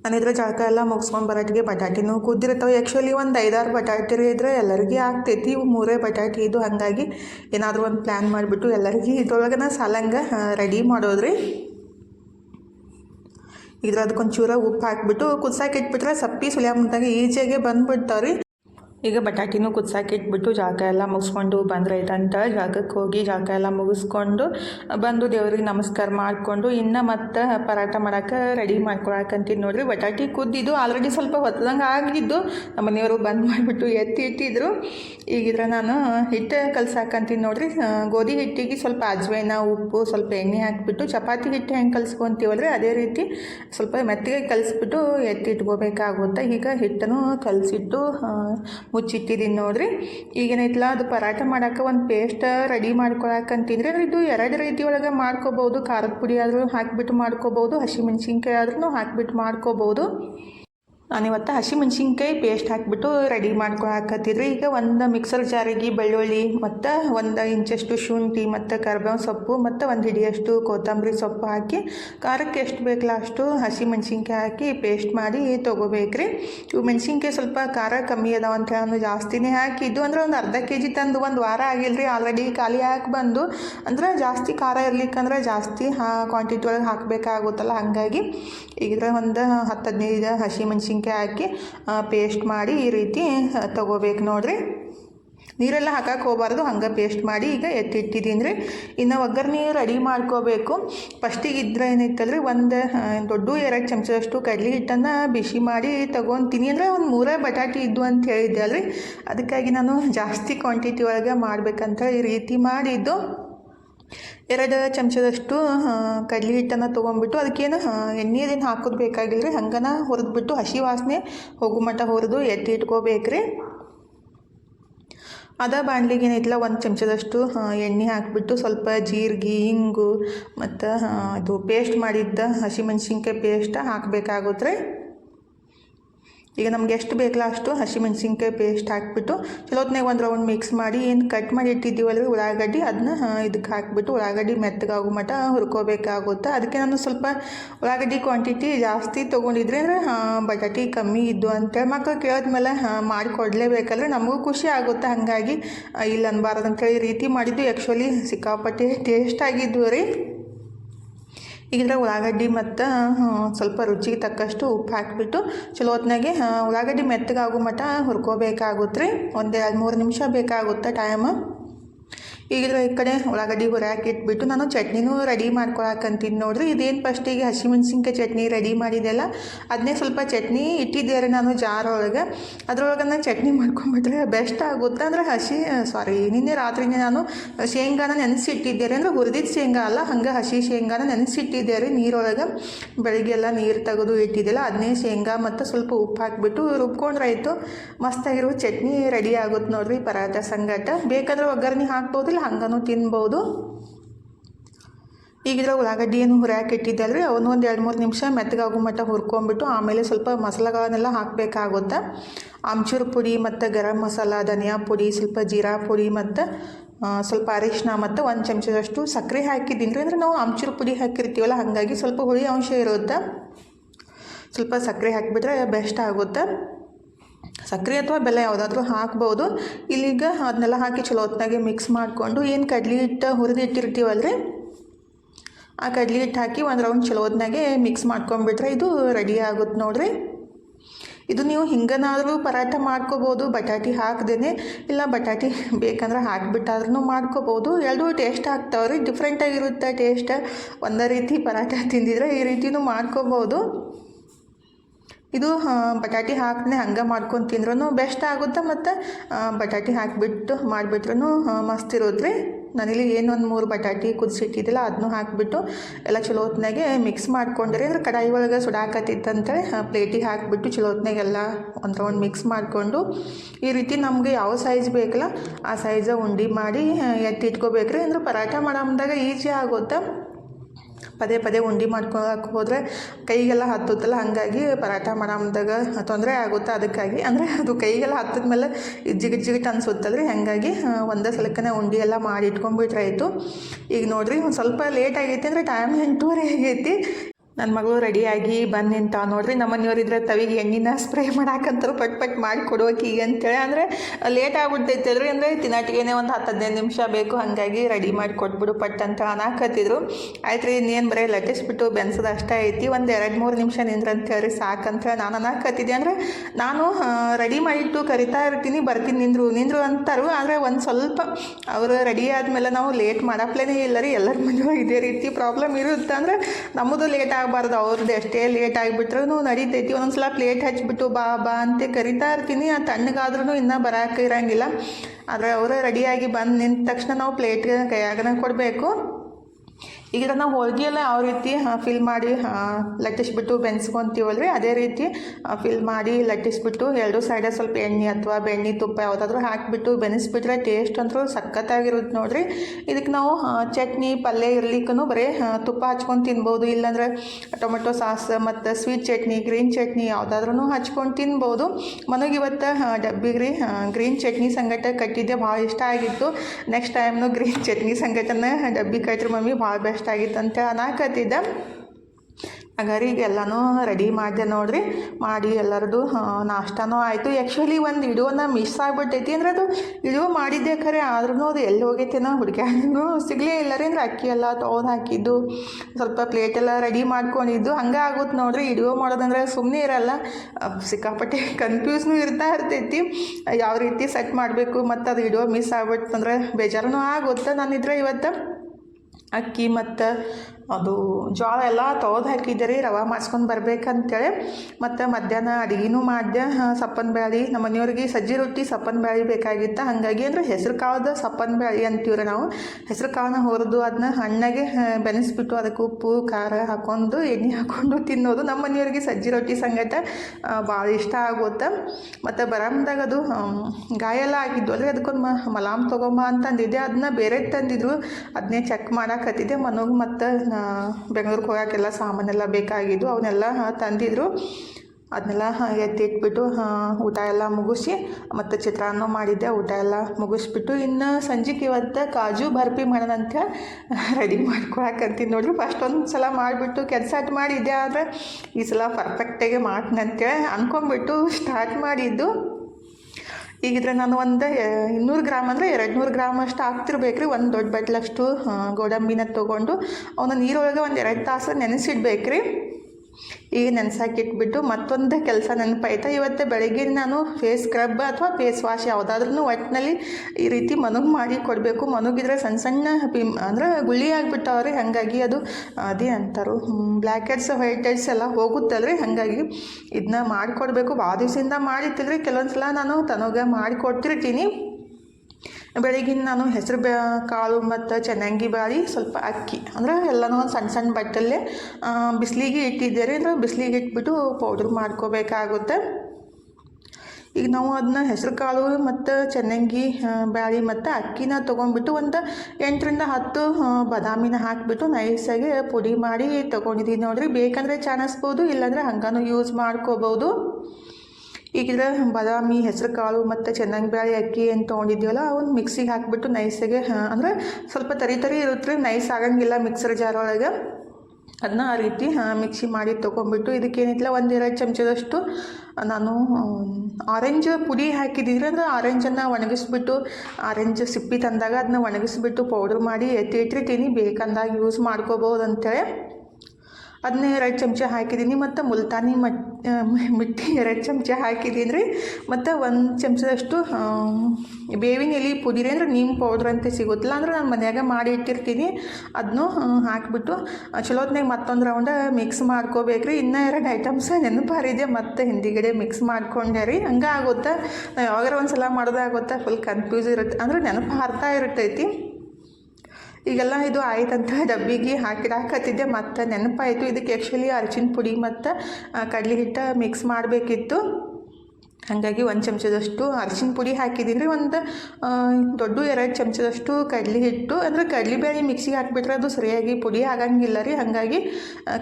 Speaker 1: ನಾನಿದ್ರೆ ಜಳಕ ಎಲ್ಲ ಮುಗಿಸ್ಕೊಂಡು ಬರೋಟ್ಟಿಗೆ ಬಟಾಟಿನೂ ಕುದ್ದಿರ್ತಾವೆ ಆ್ಯಕ್ಚುಲಿ ಒಂದು ಐದಾರು ಬಟಾಟಿ ಇದ್ರೆ ಎಲ್ಲರಿಗೂ ಆಗ್ತೈತಿ. ಇವು ಮೂರೇ ಬಟಾಟಿ ಇದು ಹಾಗಾಗಿ ಏನಾದರೂ ಒಂದು ಪ್ಲ್ಯಾನ್ ಮಾಡಿಬಿಟ್ಟು ಎಲ್ಲರಿಗೂ ಇದ್ರೊಳಗನ ಸಾಲಂಗ ರೆಡಿ ಮಾಡೋದ್ರಿ. ಇದ್ರ ಅದಕ್ಕೊಂಚೂರ ಉಪ್ಪು ಹಾಕ್ಬಿಟ್ಟು ಕುದ್ಸಾಕಿಟ್ಬಿಟ್ರೆ ಸಪ್ಪಿ ಸುಲಿಯೋ ಮುಂದಾಗ ಈಜಿಯಾಗೆ ಬಂದ್ಬಿಡ್ತಾವ್ರಿ. ಈಗ ಬಟಾಟಿನೂ ಕುದ್ಸಾಕಿಟ್ಬಿಟ್ಟು ಜಾಗ ಎಲ್ಲ ಮುಗಿಸ್ಕೊಂಡು ಬಂದ್ರೆ ಅಂತ ಜಾಗಕ್ಕೆ ಹೋಗಿ ಜಾಗ ಎಲ್ಲ ಮುಗಿಸ್ಕೊಂಡು ಬಂದು ದೇವ್ರಿಗೆ ನಮಸ್ಕಾರ ಮಾಡಿಕೊಂಡು ಇನ್ನು ಮತ್ತೆ ಪರಾಟ ಮಾಡೋಕೆ ರೆಡಿ ಮಾಡ್ಕೊಳಕಂತೀನಿ ನೋಡ್ರಿ. ಬಟಾಟಿ ಕುದ್ದಿದ್ದು ಆಲ್ರೆಡಿ ಸ್ವಲ್ಪ ಹೊತ್ತದಂಗೆ ಆಗಿದ್ದು. ನಮ್ಮ ಮನೆಯವರು ಬಂದ್ ಮಾಡಿಬಿಟ್ಟು ಎತ್ತಿ ಇಟ್ಟಿದ್ರು. ಈಗಿದ್ರೆ ನಾನು ಹಿಟ್ಟು ಕಲ್ಸಾಕಂತೀನಿ ನೋಡ್ರಿ. ಗೋಧಿ ಹಿಟ್ಟಿಗೆ ಸ್ವಲ್ಪ ಅಜ್ವೈನ, ಉಪ್ಪು, ಸ್ವಲ್ಪ ಎಣ್ಣೆ ಹಾಕಿಬಿಟ್ಟು ಚಪಾತಿ ಹಿಟ್ಟು ಹೆಂಗೆ ಕಲ್ಸ್ಕೊತೀವಲ್ರಿ? ಅದೇ ರೀತಿ ಸ್ವಲ್ಪ ಮೆತ್ತಗೆ ಕಲಿಸ್ಬಿಟ್ಟು ಎತ್ತಿಟ್ಕೋಬೇಕಾಗುತ್ತೆ ಈಗ ಹಿಟ್ಟನ್ನು ಕಲಸಿಟ್ಟು ಮುಚ್ಚಿಟ್ಟಿದ್ದೀನಿ ನೋಡ್ರಿ. ಈಗೇನೈತಲ್ಲ ಅದು ಪರಾಟ ಮಾಡೋಕೆ ಒಂದು ಪೇಸ್ಟ್ ರೆಡಿ ಮಾಡ್ಕೊಳಕಂತಿದ್ರೆ ಇದು ಎರಡು ರೀತಿ ಒಳಗೆ ಮಾಡ್ಕೋಬೋದು. ಖಾರದ ಪುಡಿ ಆದರೂ ಹಾಕಿಬಿಟ್ಟು ಮಾಡ್ಕೋಬೋದು. ಹಸಿಮೆಣ್ಸಿನ್ಕಾಯಿ ಆದ್ರೂ ಹಾಕಿಬಿಟ್ಟು ಮಾಡ್ಕೋಬೋದು. ನಾನಿವತ್ತು ಹಸಿಮೆಣ್ಸಿನ್ಕಾಯಿ ಪೇಸ್ಟ್ ಹಾಕಿಬಿಟ್ಟು ರೆಡಿ ಮಾಡ್ಕೊಳಕತ್ತಿದ್ರಿ ಈಗ ಒಂದು ಮಿಕ್ಸರ್ ಜಾರಿಗೆ ಬೆಳ್ಳುಳ್ಳಿ, ಮತ್ತು ಒಂದು ಇಂಚಷ್ಟು ಶುಂಠಿ, ಮತ್ತು ಕರ್ಬೇವು ಸೊಪ್ಪು, ಮತ್ತು ಒಂದು ಹಿಡಿಯಷ್ಟು ಕೊತ್ತಂಬರಿ ಸೊಪ್ಪು ಹಾಕಿ ಖಾರಕ್ಕೆ ಎಷ್ಟು ಬೇಕಲ್ಲ ಅಷ್ಟು ಹಸಿಮೆಣ್ಸಿನ್ಕಾಯಿ ಹಾಕಿ ಪೇಸ್ಟ್ ಮಾಡಿ ತೊಗೋಬೇಕ್ರಿ. ಇವು ಮೆಣ್ಸಿನ್ಕಾಯಿ ಸ್ವಲ್ಪ ಖಾರ ಕಮ್ಮಿ ಅದಾವ ಅಂತ ಹೇಳಿ ಜಾಸ್ತಿನೇ ಹಾಕಿ ಇದು ಅಂದ್ರೆ ಒಂದು ಅರ್ಧ ಕೆ ಜಿ ತಂದು ಒಂದು ವಾರ ಆಗಿಲ್ರಿ. ಆಲ್ರೆಡಿ ಖಾಲಿ ಹಾಕಿ ಬಂದು ಅಂದ್ರೆ ಜಾಸ್ತಿ ಖಾರ ಇರ್ಲಿಕ್ಕಂದ್ರೆ ಜಾಸ್ತಿ ಕ್ವಾಂಟಿಟಿ ಒಳಗೆ ಹಾಕಬೇಕಾಗುತ್ತಲ್ಲ. ಹಾಗಾಗಿ ಈಗ ಒಂದು ಹತ್ತು ಹದಿನೈದು ಹಸಿ ಮೆಣಸಿನ್ಕಾಯಿ ಹಾಕಿ ಪೇಸ್ಟ್ ಮಾಡಿ ಈ ರೀತಿ ತಗೋಬೇಕು ನೋಡಿರಿ. ನೀರೆಲ್ಲ ಹಾಕಕ್ಕೆ ಹೋಗಬಾರ್ದು, ಹಂಗೆ ಪೇಸ್ಟ್ ಮಾಡಿ ಈಗ ಎತ್ತಿಟ್ಟಿದ್ದೀನಿ ರೀ. ಇನ್ನು ಒಗ್ಗರಣೆ ರೆಡಿ ಮಾಡ್ಕೋಬೇಕು. ಫಸ್ಟಿಗೆ ಇದ್ರೆ ಏನೈತಲ್ರಿ ಒಂದು ದೊಡ್ಡ ಎರಡು ಚಮಚದಷ್ಟು ಕಡಲೆ ಹಿಟ್ಟನ್ನು ಬಿಸಿ ಮಾಡಿ ತೊಗೊತೀನಿ. ಅಂದರೆ ಒಂದು ಮೂರೇ ಬಟಾಟಿ ಇದ್ದು ಅಂತ ಹೇಳಿದ್ದೆ ಅಲ್ರಿ. ಅದಕ್ಕಾಗಿ ನಾನು ಜಾಸ್ತಿ ಕ್ವಾಂಟಿಟಿ ಒಳಗೆ ಮಾಡಬೇಕಂತ ಈ ರೀತಿ ಮಾಡಿದ್ದು. ಎರಡು ಚಮಚದಷ್ಟು ಕಡ್ಲೆ ಹಿಟ್ಟನ್ನು ತೊಗೊಂಡ್ಬಿಟ್ಟು ಅದಕ್ಕೇನು ಎಣ್ಣೆದೇನು ಹಾಕೋದು ಬೇಕಾಗಿಲ್ಲ ರೀ ಹಂಗನ ಹುರಿದ್ಬಿಟ್ಟು ಹಸಿ ವಾಸನೆ ಹೋಗು ಮಟ್ಟ ಹುರಿದು ಎತ್ತಿ ಇಟ್ಕೋಬೇಕ್ರಿ. ಅದ ಬಾಣ್ಲಿಗೆ ಏನೈತಲ್ಲ ಒಂದು ಚಮಚದಷ್ಟು ಎಣ್ಣೆ ಹಾಕಿಬಿಟ್ಟು ಸ್ವಲ್ಪ ಜೀರಿಗೆ ಹಿಂಗು ಮತ್ತು ಇದು ಪೇಸ್ಟ್ ಮಾಡಿದ್ದ ಹಸಿಮೆಣ್ಸಿನ್ಕಾಯಿ ಪೇಸ್ಟ್ ಹಾಕಬೇಕಾಗುತ್ತೆ ರೀ ಈಗ ನಮ್ಗೆ ಎಷ್ಟು ಬೇಕಲ್ಲ ಅಷ್ಟು ಹಸಿಮೆಣ್ಸಿನ್ಕಾಯಿ ಪೇಸ್ಟ್ ಹಾಕಿಬಿಟ್ಟು ಚಲೋತ್ನಾಗ ಒಂದು ರೌಂಡ್ ಮಿಕ್ಸ್ ಮಾಡಿ, ಏನು ಕಟ್ ಮಾಡಿ ಇಟ್ಟಿದ್ದೀವಲ್ಲ ಉಳ್ಳಾಗಡ್ಡಿ ಅದನ್ನ ಇದಕ್ಕೆ ಹಾಕಿಬಿಟ್ಟು ಉಳ್ಳಾಗಡ್ಡಿ ಮೆತ್ತಗಾಗೋ ಮಟ್ಟ ಹುರ್ಕೋಬೇಕಾಗುತ್ತೆ. ಅದಕ್ಕೆ ನಾನು ಸ್ವಲ್ಪ ಉಳ್ಳಾಗಡ್ಡಿ ಕ್ವಾಂಟಿಟಿ ಜಾಸ್ತಿ ತೊಗೊಂಡಿದ್ರೆ ಅಂದರೆ ಬಟಾಟಿ ಕಮ್ಮಿ ಇದ್ದು ಅಂತೇಳಿ ಮಕ್ಕಳು ಕೇಳಿದ್ಮೇಲೆ ಮಾಡಿ ಕೊಡಲೇಬೇಕಲ್ರಿ. ನಮಗೂ ಖುಷಿ ಆಗುತ್ತೆ ಹಾಗಾಗಿ ಇಲ್ಲ ಅನ್ಬಾರ್ದು ಅಂತೇಳಿ ರೀತಿ ಮಾಡಿದ್ದು. ಆ್ಯಕ್ಚುಲಿ ಸಿಕ್ಕಾಪಟ್ಟೆ ಟೇಸ್ಟ್ ಆಗಿದ್ವು ರೀ. ಈಗಿದ್ರೆ ಉಳ್ಳಾಗಡ್ಡಿ ಮತ್ತು ಸ್ವಲ್ಪ ರುಚಿಗೆ ತಕ್ಕಷ್ಟು ಉಪ್ಪು ಹಾಕಿಬಿಟ್ಟು ಚಲೋ ಹೊತ್ನಾಗೆ ಉಳ್ಳಾಗಡ್ಡಿ ಮೆತ್ತಗಾಗೋ ಮಟ್ಟ ಹುರ್ಕೋಬೇಕಾಗುತ್ತೆ ರೀ ಒಂದು ಎರಡು ಮೂರು ನಿಮಿಷ ಬೇಕಾಗುತ್ತೆ ಟೈಮ್ ಈಗ ಈ ಕಡೆ? ಉಳ್ಳಾಗಡ್ಡಿ ಹುರಾಕಿ ಇಟ್ಬಿಟ್ಟು ನಾನು ಚಟ್ನಿನೂ ರೆಡಿ ಮಾಡ್ಕೊಳಕಂತೀನಿ ನೋಡ್ರಿ. ಇದೇನು ಫಸ್ಟಿಗೆ ಹಸಿಮೆಣ್ಸಿನ್ಕಾಯಿ ಚಟ್ನಿ ರೆಡಿ ಮಾಡಿದೆಲ್ಲ ಅದನ್ನೇ ಸ್ವಲ್ಪ ಚಟ್ನಿ ಇಟ್ಟಿದ್ದೆ ರೀ ನಾನು ಜಾರೊಳಗೆ ಅದರೊಳಗೆ ನಾನು ಚಟ್ನಿ ಮಾಡ್ಕೊಂಬಿಟ್ರೆ ಬೆಸ್ಟ್ ಆಗುತ್ತೆ. ಅಂದರೆ ಹಸಿ ಸಾರಿ ನಿನ್ನೆ ರಾತ್ರಿನೇ ನಾನು ಶೇಂಗಾನ ನೆನೆಸಿಟ್ಟಿದ್ದೆ ರೀ ಅಂದರೆ ಹುರಿದಿದ್ದ ಶೇಂಗಾ ಅಲ್ಲ, ಹಂಗೆ ಹಸಿ ಶೇಂಗಾನ ನೆನೆಸಿಟ್ಟಿದ್ದೆ ರೀ ನೀರೊಳಗೆ. ಬೆಳಿಗ್ಗೆ ಎಲ್ಲ ನೀರು ತೆಗೆದು ಇಟ್ಟಿದ್ದಿಲ್ಲ ಅದನ್ನೇ ಶೇಂಗಾ ಮತ್ತು ಸ್ವಲ್ಪ ಉಪ್ಪು ಹಾಕಿಬಿಟ್ಟು ರುಬ್ಕೊಂಡ್ರಾಯ್ತು. ಮಸ್ತಾಗಿರೋ ಚಟ್ನಿ ರೆಡಿ ಆಗುತ್ತೆ ನೋಡ್ರಿ ಪರಾಟ ಸಂಗಟ. ಬೇಕಾದ್ರೆ ಒಗ್ಗರಣೆ ಹಾಕ್ಬೋದು ಇಲ್ಲ ಹಂಗನೂ ತಿನ್ಬೋದು. ಈಗಿದ್ರೆ ಉಳ್ಳಾಗಡ್ಡಿ ಏನು ಹುರಿಯಾಕೆ ಇಟ್ಟಿದ್ದಲ್ರಿ? ಅವನು ಒಂದು ಎರಡು ಮೂರು ನಿಮಿಷ ಮೆತ್ತಗಾಗು ಮಟ್ಟ ಹುರ್ಕೊಂಬಿಟ್ಟು ಆಮೇಲೆ ಸ್ವಲ್ಪ ಮಸಾಲೆಗಳನ್ನೆಲ್ಲ ಹಾಕಬೇಕಾಗುತ್ತೆ. ಆಮ್ಚೂರು ಪುಡಿ ಮತ್ತು ಗರಂ ಮಸಾಲ, ಧನಿಯಾ ಪುಡಿ, ಸ್ವಲ್ಪ ಜೀರಾ ಪುಡಿ ಮತ್ತು ಸ್ವಲ್ಪ ಅರಿಶಿನ ಮತ್ತು ಒಂದು ಚಮಚದಷ್ಟು ಸಕ್ಕರೆ ಹಾಕಿದ್ದೀನಿ ರೀ. ಅಂದರೆ ನಾವು ಆಮ್ಚೂರು ಪುಡಿ ಹಾಕಿರ್ತೀವಲ್ಲ, ಹಾಗಾಗಿ ಸ್ವಲ್ಪ ಹುಳಿ ಅಂಶ ಇರುತ್ತೆ. ಸ್ವಲ್ಪ ಸಕ್ಕರೆ ಹಾಕಿಬಿಟ್ರೆ ಬೆಸ್ಟ್ ಆಗುತ್ತೆ. ಸಕ್ಕರೆ ಅಥವಾ ಬೆಲ್ಲ ಯಾವುದಾದ್ರೂ ಹಾಕ್ಬೋದು. ಇಲ್ಲಿಗ ಅದನ್ನೆಲ್ಲ ಹಾಕಿ ಚಲೋ ಹೊತ್ನಾಗೆ ಮಿಕ್ಸ್ ಮಾಡಿಕೊಂಡು ಏನು ಕಡ್ಲಿ ಹಿಟ್ಟು ಹುರಿದಿಟ್ಟಿರ್ತೀವಲ್ರಿ ಆ ಕಡ್ಲಿ ಹಿಟ್ಟು ಹಾಕಿ ಒಂದು ರೌಂಡ್ ಚಲೋ ಹೊತ್ನಾಗೆ ಮಿಕ್ಸ್ ಮಾಡ್ಕೊಂಬಿಟ್ರೆ ಇದು ರೆಡಿ ಆಗುತ್ತೆ ನೋಡ್ರಿ. ಇದು ನೀವು ಹಿಂಗನಾದರೂ ಪರಾಟ ಮಾಡ್ಕೋಬೋದು, ಬಟಾಟಿ ಹಾಕ್ದೇನೆ. ಇಲ್ಲ ಬಟಾಟಿ ಬೇಕಂದ್ರೆ ಹಾಕಿಬಿಟ್ಟಾದ್ರೂ ಮಾಡ್ಕೋಬೋದು. ಎರಡೂ ಟೇಸ್ಟ್ ಆಗ್ತಾವೆ ರೀ ಡಿಫ್ರೆಂಟಾಗಿರುತ್ತೆ ಟೇಸ್ಟ್ ಒಂದೇ ರೀತಿ ಪರಾಟ ತಿಂದಿದ್ರೆ ಈ ರೀತಿಯೂ ಮಾಡ್ಕೋಬೋದು. ಇದು ಬಟಾಟಿ ಹಾಕ್ನೆ ಹಂಗೆ ಮಾಡ್ಕೊಂಡು ತಿಂದ್ರೂ ಬೆಸ್ಟ್ ಆಗುತ್ತೆ ಮತ್ತು ಬಟಾಟಿ ಹಾಕಿಬಿಟ್ಟು ಮಾಡಿಬಿಟ್ರೂ ಮಸ್ತ್ ಇರೋದ್ರಿ. ನನಗೆ ಏನೊಂದು ಮೂರು ಬಟಾಟಿ ಕುದಿಸಿಟ್ಟಿದ್ದಿಲ್ಲ ಅದನ್ನೂ ಹಾಕಿಬಿಟ್ಟು ಎಲ್ಲ ಚಲೋ ಹೊತ್ನಾಗೆ ಮಿಕ್ಸ್ ಮಾಡ್ಕೊಂಡ್ರಿ. ಅಂದ್ರೆ ಕಡಾಯಿ ಒಳಗೆ ಸುಡಾಕತ್ತಿತ್ತಂತೇಳಿ ಪ್ಲೇಟಿಗೆ ಹಾಕಿಬಿಟ್ಟು ಚಲೋ ಹೊತ್ನಾಗೆಲ್ಲ ಒಂದು ರೌಂಡ್ ಮಿಕ್ಸ್ ಮಾಡಿಕೊಂಡು, ಈ ರೀತಿ ನಮಗೆ ಯಾವ ಸೈಜ್ ಬೇಕಲ್ಲ, ಆ ಸೈಜ ಉಂಡೆ ಮಾಡಿ ಎತ್ತಿಟ್ಕೋಬೇಕ್ರಿ ಅಂದ್ರೆ ಪರಾಟ ಮಾಡಮ್ದಾಗ ಈಸಿ ಆಗುತ್ತೆ. ಪದೇ ಪದೇ ಉಂಡೆ ಮಾಡ್ಕೊಳಕ್ಕೆ ಹೋದರೆ ಕೈಗೆಲ್ಲ ಹತ್ತುತ್ತಲ್ಲ, ಹಾಗಾಗಿ ಪರಾಟ ಮಾಡಮ್ದಾಗ ತೊಂದರೆ ಆಗುತ್ತೆ ಅದಕ್ಕಾಗಿ. ಅಂದರೆ ಅದು ಕೈಗೆಲ್ಲ ಹತ್ತಿದ ಮೇಲೆ ಜಿಗಿಟ್ ಜಿಗಿಟ್ ರೀ ಹಾಗಾಗಿ ಒಂದೇ ಸಲಕ್ಕನೆ ಉಂಡೆ ಎಲ್ಲ ಮಾಡಿ ಇಟ್ಕೊಂಡ್ಬಿಟ್ರೆ ಆಯಿತು ಈಗ ನೋಡಿರಿ, ಒಂದು ಸ್ವಲ್ಪ ಲೇಟ್ ಆಗೈತಿ ಅಂದರೆ ಟೈಮ್ ಎಂಟೂವರೆ ಆಗೈತಿ. ನನ್ನ ಮಗಳು ರೆಡಿಯಾಗಿ ಬಂದು ನಿಂತಾವ ನೋಡ್ರಿ. ನಮ್ಮ ಮನೆಯವ್ರಿದ್ರೆ ತವಿಗೆ ಎಣ್ಣಿನ ಸ್ಪ್ರೇ ಮಾಡಾಕಂತಾರೆ ಪಟ್ ಪಟ್ ಮಾಡಿ ಕೊಡೋಕೆ ಈಗ ಅಂತೇಳಿ. ಅಂದರೆ ಲೇಟ್ ಆಗ್ಬಿಡ್ತೈತೆ ಅಲ್ರಿ ಅಂದರೆ ತಿನ್ನಾಟಿಗೆನೆ ಒಂದು ಹತ್ತು ಹದಿನೈದು ನಿಮಿಷ ಬೇಕು. ಹಾಗಾಗಿ ರೆಡಿ ಮಾಡಿ ಕೊಟ್ಬಿಡು ಪಟ್ ಅಂತ ಅನಾಕತ್ತಿದ್ರು. ಆಯ್ತು ರೀ ಇನ್ನೇನು ಬರೀ ಲಟ್ಟಿಸ್ಬಿಟ್ಟು ಬೆನ್ಸೋದು ಅಷ್ಟೇ ಐತಿ. ಒಂದು ಎರಡು ಮೂರು ನಿಮಿಷ ನಿಂದ್ರ ಅಂತೇಳಿ ಸಾಕಂತ ನಾನು ಅನ್ನಾಕತ್ತಿದ್ದೆ ಅಂದರೆ ನಾನು ರೆಡಿ ಮಾಡಿಟ್ಟು ಕರಿತಾ ಇರ್ತೀನಿ. ಬರ್ತೀನಿ. ನಿಂದ್ರು ನಿಂದ್ರು ಅಂತಾರು. ಆದರೆ ಒಂದು ಸ್ವಲ್ಪ ಅವರು ರೆಡಿ ಆದಮೇಲೆ ನಾವು ಲೇಟ್ ಮಾಡಪ್ಲೇನೇ ಇಲ್ಲ ರೀ. ಎಲ್ಲರ ಮನೆಯೂ ಇದೇ ರೀತಿ ಪ್ರಾಬ್ಲಮ್ ಇರುತ್ತೆ. ಅಂದರೆ ನಮ್ಮದು ಲೇಟ್ ಆಗಬಾರ್ದು. ಅವ್ರದ್ದು ಎಷ್ಟೇ ಲೇಟ್ ಆಗಿಬಿಟ್ರೂ ನಡೀತೈತಿ. ಒಂದೊಂದು ಸಲ ಪ್ಲೇಟ್ ಹಚ್ಚಿಬಿಟ್ಟು ಬಾ ಬಾ ಅಂತ ಕರಿತಾ ಇರ್ತೀನಿ. ಆ ತಣ್ಣಗಾದ್ರೂ ಇನ್ನೂ ಬರೋಕೆ ಇರೋಂಗಿಲ್ಲ. ಆದರೆ ಅವರು ರೆಡಿಯಾಗಿ ಬಂದು ನಿಂತ ತಕ್ಷಣ ನಾವು ಪ್ಲೇಟ್ಗೆ ಕೈಯಾಗನ ಕೊಡಬೇಕು. ಈಗ ನಾವು ಹೋಳಿಗೆ ಎಲ್ಲ ಯಾವ ರೀತಿ ಫಿಲ್ ಮಾಡಿ ಲಟ್ಟಿಸ್ಬಿಟ್ಟು ಬೆನ್ಸ್ಕೊತೀವಲ್ರಿ? ಅದೇ ರೀತಿ ಫಿಲ್ ಮಾಡಿ, ಲಟ್ಟಿಸ್ಬಿಟ್ಟು ಎರಡು ಸೈಡ ಸ್ವಲ್ಪ ಎಣ್ಣೆ ಅಥವಾ ಬೆಣ್ಣೆ ತುಪ್ಪ ಯಾವುದಾದ್ರೂ ಹಾಕಿಬಿಟ್ಟು ಬೆನೆಸ್ಬಿಟ್ರೆ ಟೇಸ್ಟ್ ಅಂತೂ ಸಖತ್ತಾಗಿರುತ್ತೆ ನೋಡಿರಿ. ಇದಕ್ಕೆ ನಾವು ಚಟ್ನಿ, ಪಲ್ಯ ಇರ್ಲಿಕ್ಕೂ ಬರೀ ತುಪ್ಪ ಹಚ್ಕೊಂಡು ತಿನ್ಬೋದು. ಇಲ್ಲಾಂದ್ರೆ ಟೊಮೆಟೊ ಸಾಸ್ ಮತ್ತು ಸ್ವೀಟ್ ಚಟ್ನಿ ಗ್ರೀನ್ ಚಟ್ನಿ ಯಾವುದಾದ್ರೂ ಹಚ್ಕೊಂಡು ತಿನ್ಬೋದು. ಮನಗೆ ಇವತ್ತು ಡಬ್ಬಿಗೆ ರೀ ಗ್ರೀನ್ ಚಟ್ನಿ ಸಂಗಟ ಕಟ್ಟಿದ್ದೆ, ಭಾಳ ಇಷ್ಟ ಆಗಿತ್ತು. ನೆಕ್ಸ್ಟ್ ಟೈಮ್ನು ಗ್ರೀನ್ ಚಟ್ನಿ ಸಂಗಟನ ಡಬ್ಬಿ ಕಟ್ರಿ ಮಮ್ಮಿ ಭಾಳ ಬೆಸ್ಟ್ ಅಂತ ಅನ್ನಕತ್ತಿದ್ದೆ ಎಲ್ಲನೂ ರೆಡಿ ಮಾಡಿದೆ ನೋಡ್ರಿ. ಮಾಡಿ ಎಲ್ಲರದು ನಾಷ್ಟಾನೂ ಆಯಿತು. ಆ್ಯಕ್ಚುಲಿ ಒಂದು ವಿಡಿಯೋನ ಮಿಸ್ ಆಗಿಬಿಟ್ಟೈತಿ ಅಂದ್ರೆ ಅದು ವಿಡಿಯೋ ಮಾಡಿದ್ದೆ ಖರೆ ಆದ್ರೂ ಅದು ಎಲ್ಲಿ ಹೋಗೈತೇನೋ ಹುಡುಕ್ಯಾನೂ ಸಿಗಲೇ ಇಲ್ಲ ರೀ. ಅಂದ್ರೆ ಅಕ್ಕಿ ಎಲ್ಲ ತೊಗೊಂಡು ಹಾಕಿದ್ದು, ಸ್ವಲ್ಪ ಪ್ಲೇಟ್ ಎಲ್ಲ ರೆಡಿ ಮಾಡ್ಕೊಂಡಿದ್ದು, ಹಂಗೆ ಆಗುತ್ತೆ ನೋಡ್ರಿ. ವಿಡಿಯೋ ಮಾಡೋದಂದ್ರೆ ಸುಮ್ಮನೆ ಇರಲ್ಲ. ಸಿಕ್ಕಾಪಟ್ಟೆ ಕನ್ಫ್ಯೂಸ್ನು ಇರ್ತಾ ಇರ್ತೈತಿ. ಯಾವ ರೀತಿ ಸೆಟ್ ಮಾಡಬೇಕು ಮತ್ತು ಅದು ವಿಡಿಯೋ ಮಿಸ್ ಆಗ್ಬಿಡ್ತಂದ್ರೆ ಬೇಜಾರೂ ಆಗುತ್ತೆ ನಾನಿದ್ರೆ ಇವತ್ತು. ಅಕ್ಕಿ ಮತ್ತು ಅದು ಜೋಳ ಎಲ್ಲ ತೊಳೆದು ಹಾಕಿದ್ದೀರಿ ರವೆ ಮಾಡಿಸ್ಕೊಂಡು ಬರ್ಬೇಕಂತೇಳಿ. ಮತ್ತು ಮಧ್ಯಾಹ್ನ ಅಡುಗೆನೂ ಮಾಡಿದೆ. ಸಪ್ಪನ ಬ್ಯಾಳಿ. ನಮ್ಮ ಮನೆಯವ್ರಿಗೆ ಸಜ್ಜಿ ರೊಟ್ಟಿ, ಸಪ್ಪನ ಬ್ಯಾಳಿ ಬೇಕಾಗಿತ್ತು. ಹಾಗಾಗಿ ಅಂದರೆ ಹೆಸರು ಕಾಳದ ಸಪ್ಪನ ಬ್ಯಾಳಿ ಅಂತೀವ್ರಿ ನಾವು. ಹೆಸರು ಕಾಳನ್ನ ಹುರಿದು ಅದನ್ನ ಹಣ್ಣಾಗೆ ಬೆನೆಸ್ಬಿಟ್ಟು ಅದಕ್ಕೆ ಉಪ್ಪು, ಖಾರ ಹಾಕ್ಕೊಂಡು ಎಣ್ಣೆ ಹಾಕ್ಕೊಂಡು ತಿನ್ನೋದು ನಮ್ಮ ಮನೆಯವ್ರಿಗೆ ಸಜ್ಜಿ ರೊಟ್ಟಿ ಸಂಗಟ ಭಾಳ ಇಷ್ಟ ಆಗುತ್ತೆ ಮತ್ತು ಬರಾಮ್ದಾಗ ಅದು ಗಾಯ ಎಲ್ಲ ಆಗಿದ್ದು ಅಂದರೆ ಅದಕ್ಕೊಂದು ಮಲಾಮ್ ತೊಗೊಂಬ ಅಂತಂದಿದ್ದೆ. ಅದನ್ನ ಬೇರೆ ತಂದಿದ್ರು. ಅದನ್ನೇ ಚೆಕ್ ಮಾಡಾಕತ್ತಿದ್ದೆ. ಮನೋಗೆ ಮತ್ತು ಬೆಂಗಳೂರಿಗೆ ಹೋಗೋಕ್ಕೆಲ್ಲ ಸಾಮಾನೆಲ್ಲ ಬೇಕಾಗಿದ್ದು ಅವನ್ನೆಲ್ಲ ತಂದಿದ್ರು. ಅದನ್ನೆಲ್ಲ ಎತ್ತಿಟ್ಬಿಟ್ಟು ಊಟ ಎಲ್ಲ ಮುಗಿಸಿ, ಮತ್ತು ಚಿತ್ರಾನ್ನ ಮಾಡಿದ್ದೆ. ಊಟ ಎಲ್ಲ ಮುಗಿಸ್ಬಿಟ್ಟು, ಇನ್ನು ಸಂಜೆಗೆ ಇವತ್ತು ಕಾಜು ಬರ್ಫಿ ಮಾಡೋಣಂತ ರೆಡಿ ಮಾಡ್ಕೊಳಕಂತೀನಿ ನೋಡ್ರಿ. ಫಸ್ಟ್ ಒಂದು ಸಲ ಮಾಡಿಬಿಟ್ಟು ಕೆಲಸ ಮಾಡಿದ್ದೆ, ಆದರೆ ಈ ಸಲ ಪರ್ಫೆಕ್ಟಾಗಿ ಮಾಡ್ತೀನಿ ಅಂತೇಳಿ ಅಂದ್ಕೊಂಬಿಟ್ಟು ಸ್ಟಾರ್ಟ್ ಮಾಡಿದ್ದು. ಈಗಿದ್ರೆ ನಾನು ಒಂದು ಇನ್ನೂರು ಗ್ರಾಮ್ ಅಂದರೆ ಎರಡು ನೂರು ಗ್ರಾಮ್ ಅಷ್ಟು ಹಾಕ್ತಿರ್ಬೇಕ್ರಿ ಒಂದು ದೊಡ್ಡ ಬಟ್ಲಷ್ಟು ಗೋಡಂಬಿನ ತೊಗೊಂಡು ಅವನ್ನ ನೀರೊಳಗೆ ಒಂದು ಎರಡು ತಾಸು ನೆನೆಸಿಡ್ಬೇಕು ರೀ. ಈಗ ನೆನೆಸಾಕಿಟ್ಬಿಟ್ಟು ಮತ್ತೊಂದು ಕೆಲಸ ನೆನಪಾಯ್ತಾ. ಇವತ್ತೇ ಬೆಳಗ್ಗೆ ನಾನು ಫೇಸ್ ಸ್ಕ್ರಬ್ ಅಥವಾ ಫೇಸ್ ವಾಶ್ ಯಾವುದಾದ್ರೂ ಒಟ್ಟಿನಲ್ಲಿ ಈ ರೀತಿ ಮನುಗ್ ಮಾಡಿ ಕೊಡಬೇಕು. ಮನುಗಿದ್ರೆ ಸಣ್ಣ ಸಣ್ಣ ಪಿಮ್ ಅಂದ್ರೆ ಗುಳಿ ಆಗಿಬಿಟ್ಟವ್ರಿ, ಹಾಗಾಗಿ ಅದು ಅದೇ ಅಂತಾರು. ಬ್ಲ್ಯಾಕ್ ಹೆಡ್ಸ್ ವೈಟ್ ಹೆಡ್ಸ್ ಎಲ್ಲ ಹೋಗುತ್ತಲ್ರಿ, ಹಾಗಾಗಿ ಇದನ್ನ ಮಾಡಿಕೊಡ್ಬೇಕು. ಭಾಳ ದಿವಸದಿಂದ ಮಾಡಿತ್ತಿಲ್ರಿ ಕೆಲವೊಂದು ಸಲ ನಾನು ತನಗೆ ಮಾಡಿ ಕೊಡ್ತಿರ್ತೀನಿ ಬೆಳಗಿನ ನಾನು ಹೆಸರು ಬೇ, ಕಾಳು ಮತ್ತು ಚೆನ್ನಂಗಿ ಬಾಳಿ ಸ್ವಲ್ಪ ಅಕ್ಕಿ. ಅಂದ್ರೆ ಎಲ್ಲನೂ ಒಂದು ಸಣ್ಣ ಸಣ್ಣ ಬಟ್ಟಲ್ಲೇ ಬಿಸಿಲಿಗೆ ಇಟ್ಟಿದ್ದೆ ರೀ ಅಂದ್ರೆ ಬಿಸಿಲಿಗೆ ಇಟ್ಬಿಟ್ಟು ಪೌಡ್ರ್ ಮಾಡ್ಕೋಬೇಕಾಗುತ್ತೆ. ಈಗ ನಾವು ಅದನ್ನ ಹೆಸರು ಕಾಳು ಮತ್ತು ಚೆನ್ನಂಗಿ ಬ್ಯಾಳಿ ಮತ್ತು ಅಕ್ಕಿನ ತೊಗೊಂಡ್ಬಿಟ್ಟು ಒಂದು ಎಂಟರಿಂದ ಹತ್ತು ಬಾದಾಮಿನ ಹಾಕಿಬಿಟ್ಟು ನೈಸಾಗಿ ಪುಡಿ ಮಾಡಿ ತೊಗೊಂಡಿದ್ದೀನಿ ನೋಡಿರಿ. ಬೇಕಂದರೆ ಚಾಣಿಸ್ಬೋದು ಇಲ್ಲಾಂದರೆ ಹಂಗಾನು ಯೂಸ್ ಮಾಡ್ಕೋಬೋದು. ಈಗಿದ್ರೆ ಬಾದಾಮಿ ಹೆಸರು ಕಾಳು ಮತ್ತು ಚೆನ್ನಾಗಿ ಅಕ್ಕಿ ಏನು ತೊಗೊಂಡಿದ್ದೀವಲ್ಲ ಅವನ್ನ ಮಿಕ್ಸಿಗೆ ಹಾಕಿಬಿಟ್ಟು ನೈಸಿಗೆ ಅಂದರೆ ಸ್ವಲ್ಪ ತರಿ ತರಿ ಇರುತ್ತೆ ನೈಸ್ ಆಗಂಗಿಲ್ಲ ಮಿಕ್ಸರ್ ಜಾರ್ ಒಳಗೆ. ಅದನ್ನ ಆ ರೀತಿ ಮಿಕ್ಸಿ ಮಾಡಿ ತೊಗೊಂಬಿಟ್ಟು ಇದಕ್ಕೇನಿಲ್ಲ ಒಂದೆರಡು ಚಮಚದಷ್ಟು ನಾನು ಆರೆಂಜ್ ಪುಡಿ ಹಾಕಿದ್ದೀನಿ ಅಂದರೆ ಆರೆಂಜನ್ನು ಒಣಗಿಸ್ಬಿಟ್ಟು ಆರೆಂಜ್ ಸಿಪ್ಪಿ ತಂದಾಗ ಅದನ್ನ ಒಣಗಿಸ್ಬಿಟ್ಟು ಪೌಡ್ರ್ ಮಾಡಿ ಎತ್ತಿ ಇಟ್ಟಿರ್ತೀನಿ. ಬೇಕಂದಾಗ ಯೂಸ್ ಮಾಡ್ಕೋಬೋದು ಅಂತೇಳಿ. ಅದನ್ನ ಎರಡು ಚಮಚ ಹಾಕಿದ್ದೀನಿ ಮತ್ತು ಮುಲ್ತಾನಿ ಮಟ್ ಮಿಟ್ಟಿ ಎರಡು ಚಮಚ ಹಾಕಿದ್ದೀನಿ ರೀ ಮತ್ತು ಒಂದು ಚಮಚದಷ್ಟು ಬೇವಿನ ಎಲೆ ಪುದೀರಿ ರೀ ಅಂದ್ರೆ ನೀಮ್ ಪೌಡ್ರ್ ಅಂತ ಸಿಗುತ್ತಲ್ಲ ಅಂದ್ರೆ ನಾನು ಮನ್ಯಾಗ ಮಾಡಿ ಇಟ್ಟಿರ್ತೀನಿ. ಅದನ್ನು ಹಾಕಿಬಿಟ್ಟು ಚಲೋತ್ನಾಗ ಮತ್ತೊಂದು ರೌಂಡ ಮಿಕ್ಸ್ ಮಾಡ್ಕೋಬೇಕ್ರಿ. ಇನ್ನೂ ಎರಡು ಐಟಮ್ಸ್ ನೆನಪಾರಿದೆ, ಮತ್ತು ಹಿಂದಿಗಡೆ ಮಿಕ್ಸ್ ಮಾಡ್ಕೊಂಡೆ ರೀ. ಹಂಗೆ ಆಗುತ್ತೆ ನಾವು ಯಾವಾಗಾರ ಒಂದು ಸಲ ಮಾಡೋದಾಗುತ್ತಾ? ಫುಲ್ ಕನ್ಫ್ಯೂಸ್ ಇರುತ್ತೆ. ಅಂದ್ರೆ ನೆನಪು ಹಾರ್ತಾ ಇರ್ತೈತಿ. ಈಗೆಲ್ಲ ಇದು ಆಯ್ತಂತ ಡಬ್ಬಿಗೆ ಹಾಕಿಡಾಕತ್ತಿದ್ದೆ ಮತ್ತು ನೆನಪಾಯಿತು. ಇದಕ್ಕೆ ಆ್ಯಕ್ಚುಲಿ ಅರ್ಚಿನ ಪುಡಿ ಮತ್ತು ಕಡಲೆ ಹಿಟ್ಟು ಮಿಕ್ಸ್ ಮಾಡಬೇಕಿತ್ತು. ಹಾಗಾಗಿ ಒಂದು ಚಮಚದಷ್ಟು ಅರಿಶಿನ ಪುಡಿ ಹಾಕಿದ್ದೀನಿ ಒಂದು ದೊಡ್ಡ ಎರಡು ಚಮಚದಷ್ಟು ಕಡಲೆ ಹಿಟ್ಟು ಅಂದರೆ ಕಡಲೆಬೇಳೆ ಮಿಕ್ಸಿಗೆ ಹಾಕಿಬಿಟ್ರೆ ಅದು ಸರಿಯಾಗಿ ಪುಡಿ ಆಗಂಗಿಲ್ಲ ರೀ. ಹಾಗಾಗಿ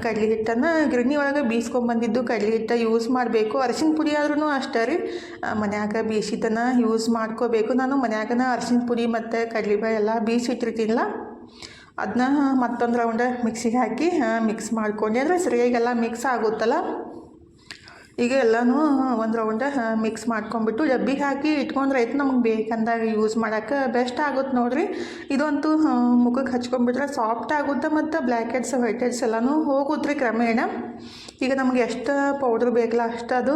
Speaker 1: ಕಡಲೆ ಹಿಟ್ಟನ್ನು ಗಿರಣಿ ಒಳಗೆ ಬೀಸ್ಕೊಂಬಂದಿದ್ದು ಕಡಲೆ ಹಿಟ್ಟು ಯೂಸ್ ಮಾಡಬೇಕು. ಅರಿಶಿನ ಪುಡಿ ಆದ್ರೂ ಅಷ್ಟೇ ರೀ. ಮನ್ಯಾಗ ಬೀಸಿತನ ಯೂಸ್ ಮಾಡ್ಕೋಬೇಕು. ನಾನು ಮನ್ಯಾಗನ ಅರಿಶಿನ ಪುಡಿ ಮತ್ತು ಕಡಲೆಬೇಳೆ ಎಲ್ಲ ಬೀಸಿಟ್ಟಿರ್ತೀನಲ್ಲ. ಅದನ್ನ ಮತ್ತೊಂದು ರೌಂಡ ಮಿಕ್ಸಿಗೆ ಹಾಕಿ ಮಿಕ್ಸ್ ಮಾಡ್ಕೊಂಡು. ಅಂದರೆ ಸರಿಯಾಗೆಲ್ಲ ಮಿಕ್ಸ್ ಆಗುತ್ತಲ್ಲ? ಈಗ ಎಲ್ಲನೂ ಒಂದು ರೌಂಡ ಮಿಕ್ಸ್ ಮಾಡ್ಕೊಂಬಿಟ್ಟು ಡಬ್ಬಿಗೆ ಹಾಕಿ ಇಟ್ಕೊಂಡ್ರೆ ಆಯ್ತು ನಮ್ಗೆ ಬೇಕಂದಾಗ ಯೂಸ್ ಮಾಡೋಕ್ಕೆ ಬೆಸ್ಟ್ ಆಗುತ್ತೆ ನೋಡಿರಿ. ಇದಂತೂ ಮುಖಕ್ಕೆ ಹಚ್ಕೊಂಡ್ಬಿಟ್ರೆ ಸಾಫ್ಟ್ ಆಗುತ್ತೆ ಮತ್ತು ಬ್ಲ್ಯಾಕ್ ಹೆಡ್ಸ್ ವೈಟ್ ಹೆಡ್ಸ್ ಎಲ್ಲನೂ ಹೋಗುತ್ತೆ ಕ್ರಮೇಣ. ಈಗ ನಮ್ಗೆ ಎಷ್ಟು ಪೌಡ್ರ್ ಬೇಕಲ್ಲ ಅಷ್ಟು ಅದು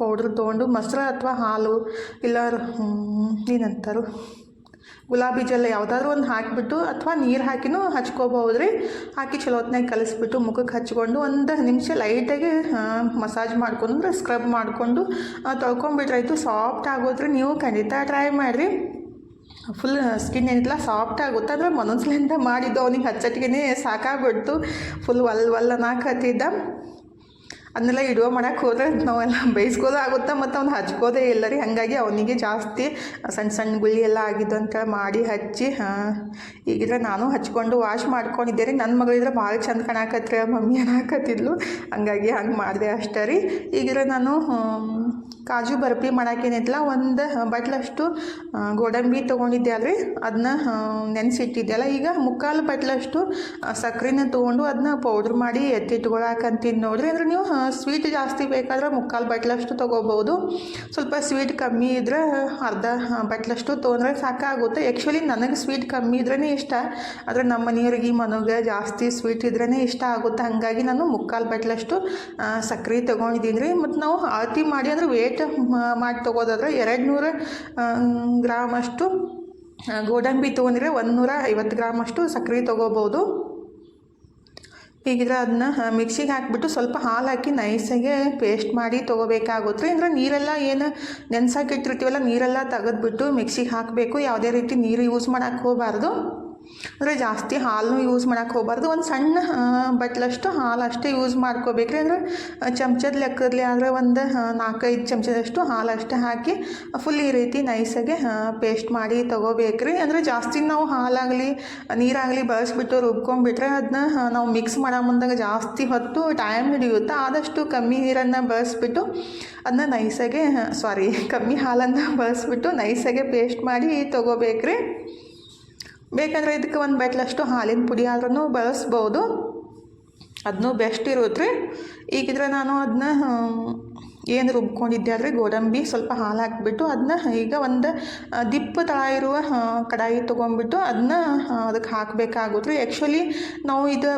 Speaker 1: ಪೌಡ್ರ್ ತೊಗೊಂಡು, ಮೊಸರು ಅಥವಾ ಹಾಲು, ಇಲ್ಲ ಏನಂತಾರು? ಗುಲಾಬಿ ಜಲ್ ಯಾವುದಾದ್ರೂ ಒಂದು ಹಾಕಿಬಿಟ್ಟು ಅಥವಾ ನೀರು ಹಾಕಿನೂ ಹಚ್ಕೋಬಹುದು ರೀ ಹಾಕಿ ಚಲೋ ಹೊತ್ನಾಗ ಕಲಿಸ್ಬಿಟ್ಟು ಮುಖಕ್ಕೆ ಹಚ್ಕೊಂಡು ಒಂದು ನಿಮಿಷ ಲೈಟಾಗಿ ಮಸಾಜ್ ಮಾಡ್ಕೊಂಡು ಸ್ಕ್ರಬ್ ಮಾಡಿಕೊಂಡು ತೊಳ್ಕೊಂಬಿಟ್ರಾಯ್ತು ಸಾಫ್ಟ್ ಆಗೋದ್ರೆ. ನೀವು ಖಂಡಿತ ಟ್ರೈ ಮಾಡಿರಿ. ಫುಲ್ ಸ್ಕಿನ್ ಏನಿಲ್ಲ ಸಾಫ್ಟ್ ಆಗುತ್ತೆ. ಅಂದರೆ ಮನಸ್ಲಿಂದ ಮಾಡಿದ್ದು ಅವನಿಗೆ ಹಚ್ಚಟ್ಗೆ ಸಾಕಾಗ್ಬಿಡ್ತು. ಫುಲ್ ಒಲ್ ಒಲ್ ಅನ್ನಕತ್ತಿದ್ದ ಅದನ್ನೆಲ್ಲ ಇಡುವ ಮಾಡಕ್ಕೆ ಹೋದ್ರೆ ನಾವೆಲ್ಲ ಬೇಯಿಸ್ಕೋದೇ ಆಗುತ್ತೆ ಮತ್ತು ಅವ್ನು ಹಚ್ಕೋದೇ ಇಲ್ಲ ರೀ. ಹಾಗಾಗಿ ಅವನಿಗೆ ಜಾಸ್ತಿ ಸಣ್ಣ ಸಣ್ಣ ಗುಳಿ ಎಲ್ಲ ಆಗಿದ್ದು ಅಂತ ಮಾಡಿ ಹಚ್ಚಿ ಈಗಿದ್ರೆ ನಾನು ಹಚ್ಕೊಂಡು ವಾಶ್ ಮಾಡ್ಕೊಂಡಿದ್ದೆ ರೀ. ನನ್ನ ಮಗಳಿದ್ರೆ ಭಾಳ ಚಂದ ಕಾಣಾಕತ್ರಿ, ಮಮ್ಮಿ ಅನ್ನಕತ್ತಿದ್ಲು. ಹಂಗಾಗಿ ಹಂಗೆ ಮಾಡಿದೆ ಅಷ್ಟೇ ರೀ. ಈಗಿದ್ರೆ ನಾನು ಕಾಜು ಬರ್ಫಿ ಮಾಡಕ್ಕೇನಿತ್ತಲ್ಲ ಒಂದು ಬಟ್ಲಷ್ಟು ಗೋಡಂಬಿ ತೊಗೊಂಡಿದ್ದೆ ಅಲ್ರಿ ಅದನ್ನ ನೆನೆಸಿಟ್ಟಿದ್ದೆಲ್ಲ ಈಗ ಮುಕ್ಕಾಲು ಬಟ್ಲಷ್ಟು ಸಕ್ಕರೆನ ತೊಗೊಂಡು ಅದನ್ನ ಪೌಡ್ರ್ ಮಾಡಿ ಎತ್ತಿಟ್ಕೊಳಕಂತೀನಿ ನೋಡ್ರಿ. ಅಂದ್ರೆ ನೀವು ಸ್ವೀಟ್ ಜಾಸ್ತಿ ಬೇಕಾದ್ರೆ ಮುಕ್ಕಾಲು ಬಟ್ಲಷ್ಟು ತೊಗೋಬೋದು ಸ್ವಲ್ಪ ಸ್ವೀಟ್ ಕಮ್ಮಿ ಇದ್ರೆ, ಅರ್ಧ ಬಟ್ಲಷ್ಟು ತೊಗೊಂಡ್ರೆ ಸಾಕಾಗುತ್ತೆ. ಆ್ಯಕ್ಚುಲಿ ನನಗೆ ಸ್ವೀಟ್ ಕಮ್ಮಿ ಇದ್ರೇ ಇಷ್ಟ. ಆದರೆ ನಮ್ಮ ಮನೆಯವ್ರಿಗೆ ಮನಗೆ ಜಾಸ್ತಿ ಸ್ವೀಟ್ ಇದ್ರೇ ಇಷ್ಟ ಆಗುತ್ತೆ. ಹಾಗಾಗಿ ನಾನು ಮುಕ್ಕಾಲು ಬಟ್ಲಷ್ಟು ಸಕ್ಕರೆ ತೊಗೊಂಡಿದ್ದೀನಿ ರೀ. ಮತ್ತು ನಾವು ಅಳತಿ ಮಾಡಿ ಅಂದರೆ ವೇಟ್ ಮಾಡಿ ತೊಗೋದಾದ್ರೆ ಎರಡು ನೂರ ಗ್ರಾಮಷ್ಟು ಗೋಡಂಬಿ ತೊಗೊಂಡಿದ್ರೆ ಒಂದು ನೂರ ಐವತ್ತು ಗ್ರಾಮಷ್ಟು ಸಕ್ಕರೆ ತೊಗೋಬೋದು. ಹೀಗಿದ್ರೆ ಅದನ್ನ ಮಿಕ್ಸಿಗೆ ಹಾಕಿಬಿಟ್ಟು ಸ್ವಲ್ಪ ಹಾಲು ಹಾಕಿ ನೈಸಾಗೆ ಪೇಸ್ಟ್ ಮಾಡಿ ತೊಗೋಬೇಕಾಗುತ್ತೆ. ಅಂದರೆ ನೀರೆಲ್ಲ ಏನು ನೆನ್ಸಾಕಿಟ್ಟಿರ್ತೀವಲ್ಲ ನೀರೆಲ್ಲ ತೆಗೆದ್ಬಿಟ್ಟು ಮಿಕ್ಸಿಗೆ ಹಾಕಬೇಕು. ಯಾವುದೇ ರೀತಿ ನೀರು ಯೂಸ್ ಮಾಡೋಕ್ಕೆ ಹೋಗಬಾರ್ದು. ಅಂದರೆ ಜಾಸ್ತಿ ಹಾಲನ್ನು ಯೂಸ್ ಮಾಡೋಕೆ ಹೋಗಬಾರ್ದು. ಒಂದು ಸಣ್ಣ ಬಟ್ಲಷ್ಟು ಹಾಲು ಅಷ್ಟೇ ಯೂಸ್ ಮಾಡ್ಕೋಬೇಕ್ರಿ. ಅಂದರೆ ಚಮಚದ ಲೆಕ್ಕದಲ್ಲಿ ಆದರೆ ಒಂದು ನಾಲ್ಕೈದು ಚಮಚದಷ್ಟು ಹಾಲು ಅಷ್ಟೇ ಹಾಕಿ ಫುಲ್ ಈ ರೀತಿ ನೈಸಾಗೆ ಪೇಸ್ಟ್ ಮಾಡಿ ತೊಗೋಬೇಕ್ರಿ. ಅಂದರೆ ಜಾಸ್ತಿ ನಾವು ಹಾಲಾಗಲಿ, ನೀರಾಗಲಿ ಬಳಸ್ಬಿಟ್ಟು ರುಬ್ಕೊಂಡ್ಬಿಟ್ರೆ ಅದನ್ನ ನಾವು ಮಿಕ್ಸ್ ಮಾಡೋ ಮುಂದಾಗ ಜಾಸ್ತಿ ಹೊತ್ತು ಟೈಮ್ ಹಿಡಿಯುತ್ತೆ, ಆದಷ್ಟು ಕಮ್ಮಿ ನೀರನ್ನು ಬಳಸ್ಬಿಟ್ಟು ಅದನ್ನ ನೈಸಾಗೆ ಸಾರಿ ಕಮ್ಮಿ ಹಾಲನ್ನು ಬಳಸ್ಬಿಟ್ಟು ನೈಸಾಗೆ ಪೇಸ್ಟ್ ಮಾಡಿ ತೊಗೋಬೇಕ್ರಿ. ಬೇಕಂದ್ರೆ ಇದಕ್ಕೆ ಒಂದು ಬಟ್ಲಷ್ಟು ಹಾಲಿನ ಪುಡಿ ಆದ್ರೂ ಬಳಸ್ಬೋದು. ಅದನ್ನೂ ಬೆಸ್ಟ್ ಇರುತ್ತೆ. ಈಗಿದ್ರೆ ನಾನು ಅದನ್ನ ಏನು ರುಬ್ಕೊಂಡಿದ್ದೆ ಆದರೆ ಗೋಡಂಬಿ ಸ್ವಲ್ಪ ಹಾಲು ಹಾಕಿಬಿಟ್ಟು ಅದನ್ನ ಈಗ ಒಂದು ದಿಪ್ಪ ತಳ ಇರುವ ಕಡಾಯಿ ತೊಗೊಂಡ್ಬಿಟ್ಟು ಅದನ್ನ ಅದಕ್ಕೆ ಹಾಕಬೇಕಾಗುತ್ತೆ. ರೀ ಆ್ಯಕ್ಚುಲಿ ನಾವು ಇದು